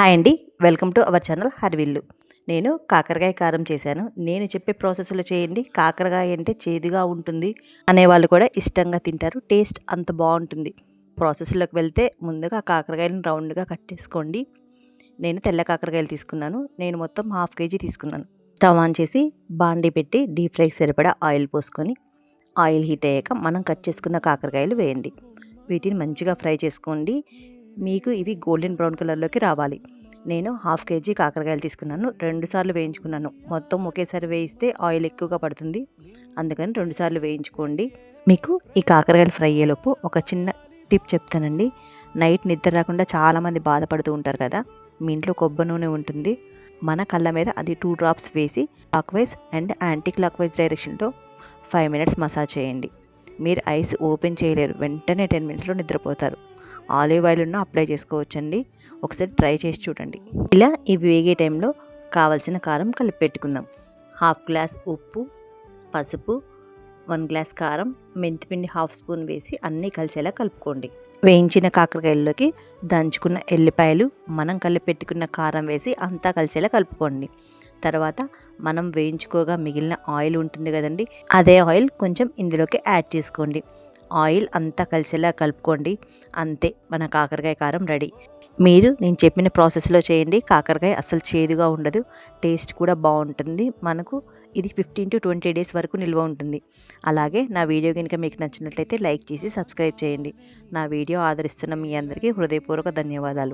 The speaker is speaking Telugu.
హాయ్ అండి. వెల్కమ్ టు అవర్ ఛానల్ హర్విల్లు. నేను కాకరకాయ కారం చేశాను. నేను చెప్పే ప్రాసెస్లో చేయండి. కాకరకాయ అంటే చేదుగా ఉంటుంది అనేవాళ్ళు కూడా ఇష్టంగా తింటారు. టేస్ట్ అంత బాగుంటుంది. ప్రాసెస్లోకి వెళ్తే ముందుగా కాకరకాయలను రౌండ్గా కట్ చేసుకోండి. నేను తెల్ల కాకరకాయలు తీసుకున్నాను. నేను మొత్తం హాఫ్ కేజీ తీసుకున్నాను. స్టవ్ ఆన్ చేసి బాండి పెట్టి డీప్ ఫ్రైకి సరిపడా ఆయిల్ పోసుకొని ఆయిల్ హీట్ అయ్యాక మనం కట్ చేసుకున్న కాకరకాయలు వేయండి. వీటిని మంచిగా ఫ్రై చేసుకోండి. మీకు ఇవి గోల్డెన్ బ్రౌన్ కలర్లోకి రావాలి. నేను హాఫ్ కేజీ కాకరకాయలు తీసుకున్నాను. రెండు సార్లు వేయించుకున్నాను. మొత్తం ఒకేసారి వేయిస్తే ఆయిల్ ఎక్కువగా పడుతుంది. అందుకని రెండు సార్లు వేయించుకోండి. మీకు ఈ కాకరకాయలు ఫ్రై అయ్యేలోపు ఒక చిన్న టిప్ చెప్తానండి. నైట్ నిద్ర రాకుండా చాలామంది బాధపడుతూ ఉంటారు కదా. మీ ఇంట్లో కొబ్బరి నూనె ఉంటుంది. మన కళ్ళ మీద అది టూ డ్రాప్స్ వేసి క్లాక్వైజ్ అండ్ యాంటీ క్లాక్వైజ్ డైరెక్షన్లో ఫైవ్ మినిట్స్ మసాజ్ చేయండి. మీరు ఐస్ ఓపెన్ చేయలేరు. వెంటనే టెన్ మినిట్స్లో నిద్రపోతారు. ఆలివ్ ఆయిల్ అప్లై చేసుకోవచ్చండి. ఒకసారి ట్రై చేసి చూడండి. ఇలా ఇవి వేగే టైంలో కావలసిన కారం కలిపి పెట్టుకుందాం. హాఫ్ గ్లాస్ ఉప్పు పసుపు వన్ గ్లాస్ కారం మెంతిపిండి హాఫ్ స్పూన్ వేసి అన్నీ కలిసేలా కలుపుకోండి. వేయించిన కాకరకాయల్లోకి దంచుకున్న ఎల్లిపాయలు మనం కలిపి పెట్టుకున్న కారం వేసి అంతా కలిసేలా కలుపుకోండి. తర్వాత మనం వేయించుకోగా మిగిలిన ఆయిల్ ఉంటుంది కదండి అదే ఆయిల్ కొంచెం ఇందులోకి యాడ్ చేసుకోండి. ఆయిల్ అంతా కలిసేలా కలుపుకోండి. అంతే మన కాకరకాయ కారం రెడీ. మీరు నేను చెప్పిన ప్రాసెస్లో చేయండి. కాకరకాయ అసలు చేదుగా ఉండదు. టేస్ట్ కూడా బాగుంటుంది. మనకు ఇది ఫిఫ్టీన్ టు ట్వంటీ డేస్ వరకు నిల్వ ఉంటుంది. అలాగే నా వీడియో కనుక మీకు నచ్చినట్లయితే లైక్ చేసి సబ్స్క్రైబ్ చేయండి. నా వీడియో ఆదరిస్తున్న మీ అందరికీ హృదయపూర్వక ధన్యవాదాలు.